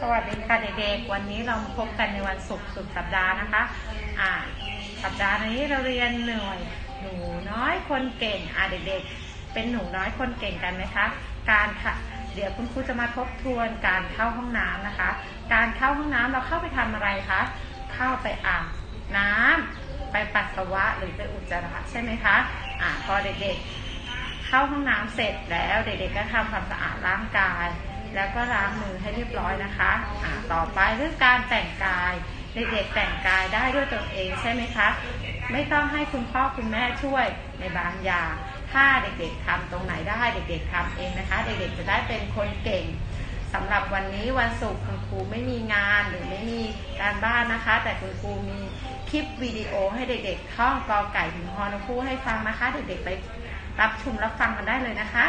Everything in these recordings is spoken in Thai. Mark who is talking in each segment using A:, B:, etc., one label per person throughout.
A: สวัสดีค่ะเด็กๆ วันนี้เราพบกันในวันศุกร์สุดสัปดาห์นะคะ อ่า สัปดาห์นี้เราเรียนหน่วยหนูน้อยคนเก่ง อ่าเด็กๆ เป็นหนูน้อยคนเก่งกันไหมคะ การค่ะ เดี๋ยวคุณครูจะมาทบทวนการเข้าห้องน้ำนะคะ การเข้าห้องน้ำเราเข้าไปทำอะไรคะ เข้าไปอาบน้ำไปปัสสาวะหรือไปอุจจาระใช่ไหมคะ อ่าพอเด็กๆ เข้าห้องน้ำเสร็จแล้วเด็กๆ ก็ทำความสะอาดร่างกาย แล้วก็ล้างมือให้เรียบร้อยนะคะอ่าต่อไปเรื่องการแต่งกายเด็กๆแต่งกายได้ด้วยตนเองใช่ไหมคะ ไม่ต้องให้คุณพ่อคุณแม่ช่วยในบางอย่าง ถ้าเด็กๆทำตรงไหนได้เด็กๆทำเองนะคะ เด็กๆจะได้เป็นคนเก่งสำหรับวันนี้วันศุกร์คุณครูไม่มีงานหรือไม่มีการบ้านนะคะ แต่คุณครูมีคลิปวิดีโอให้เด็กๆท่องกอไก่ถึงฮอนคูให้ฟังนะคะ เด็กๆไปรับชมรับฟังกันได้เลยนะคะ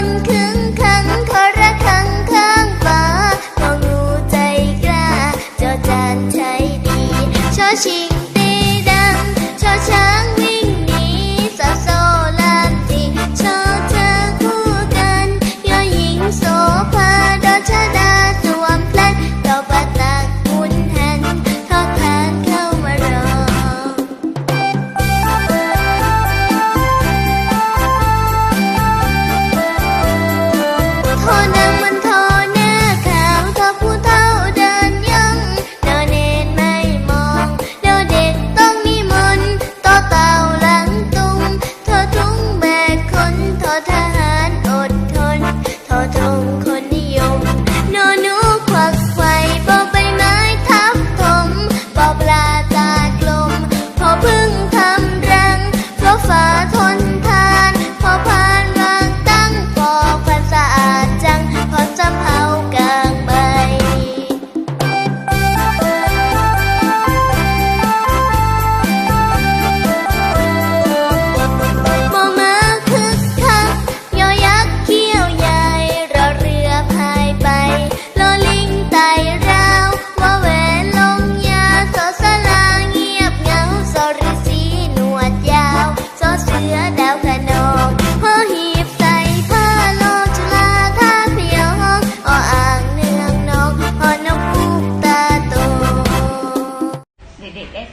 B: ขอคนขึงขังขอระฆังข้างฟ้าของูใจกล้าจอจานใช้ดีชอชิง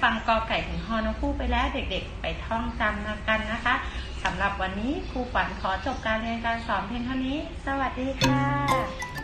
A: ฟังกอไก่ถึงฮอนคู่ไปแล้วเด็กๆ ไปท่องจำกันนะคะสำหรับวันนี้ครูฝันขอจบการเรียนการสอนเพียงเท่านี้ สวัสดีค่ะ